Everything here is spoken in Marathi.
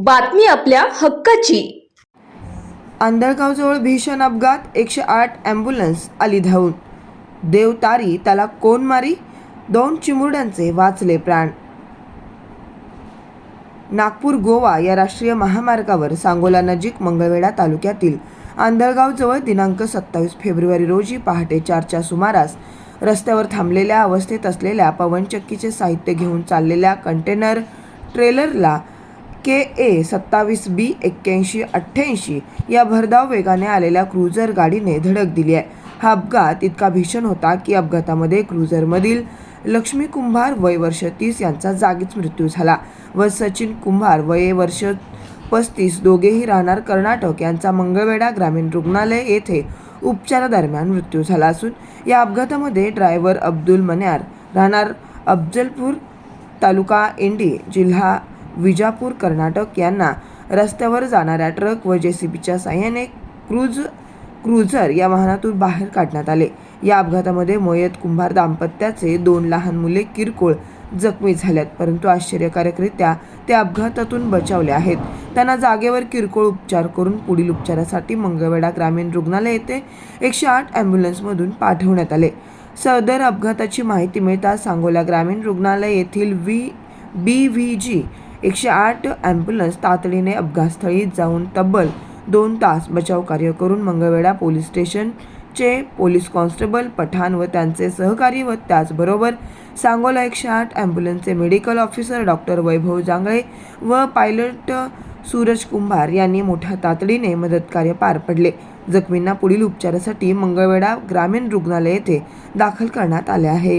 बातमी आपल्या हक्काची. आंधळगावजवळ भीषण अपघात एकशे आठ ॲम्ब्युलन्स आली धावून. देवतारी त्याला कोण मारी? दोन चिमुरड्यांचे वाचले प्राण. नागपूर गोवा या राष्ट्रीय महामार्गावर सांगोला नजीक मंगळवेढा तालुक्यातील आंधळगावजवळ दिनांक सत्तावीस फेब्रुवारी रोजी पहाटे चारच्या सुमारास रस्त्यावर थांबलेल्या अवस्थेत असलेल्या पवनचक्कीचे साहित्य घेऊन चाललेल्या कंटेनर ट्रेलरला के ए सत्तावीस बी एक्क्याऐंशी अठ्ठ्याऐंशी या भरधाव वेगाने आलेल्या क्रुझर गाडीने धडक दिली आहे. हा अपघात इतका भीषण होता की अपघातामध्ये क्रुझरमधील लक्ष्मी कुंभार वय वर्ष तीस यांचा जागीच मृत्यू झाला व सचिन कुंभार वय वर्ष पस्तीस दोघेही राहणार कर्नाटक यांचा मंगळवेढा ग्रामीण रुग्णालय येथे उपचारादरम्यान मृत्यू झाला असून या अपघातामध्ये ड्रायव्हर अब्दुल मन्यार राहणार अफजलपूर तालुका इंडी जिल्हा विजापूर कर्नाटक यांना रस्त्यावर जाणाऱ्या ट्रक व जेसीबीच्या साह्याने क्रूज क्रूझर या वाहनातून बाहेर काढण्यात आले. या अपघातामध्ये मोयत कुंभार दाम्पत्याचे दोन लहान मुले किरकोळ जखमी झाल्यात परंतु आश्चर्यकारकरित्या ते अपघातातून बचावले आहेत. त्यांना जागेवर किरकोळ उपचार करून पुढील उपचारासाठी मंगळवेढा ग्रामीण रुग्णालय येथे एकशे आठ ॲम्ब्युलन्समधून पाठवण्यात आले. सदर अपघाताची माहिती मिळताच सांगोला ग्रामीण रुग्णालय येथील व्ही बी व्ही जी एकशे आठ ॲम्ब्युलन्स तातडीने अपघातस्थळी जाऊन तब्बल दोन तास बचाव कार्य करून मंगळवेढा पोलीस स्टेशनचे पोलीस कॉन्स्टेबल पठाण व त्यांचे सहकारी व त्याचबरोबर सांगोला एकशे आठ ॲम्ब्युलन्सचे medical officer doctor Vaibhav Jangale व पायलट सूरज कुंभार यांनी मोठ्या तातडीने मदतकार्य पार पडले. जखमींना पुढील उपचारासाठी मंगळवेढा ग्रामीण रुग्णालय येथे दाखल करण्यात आले आहे.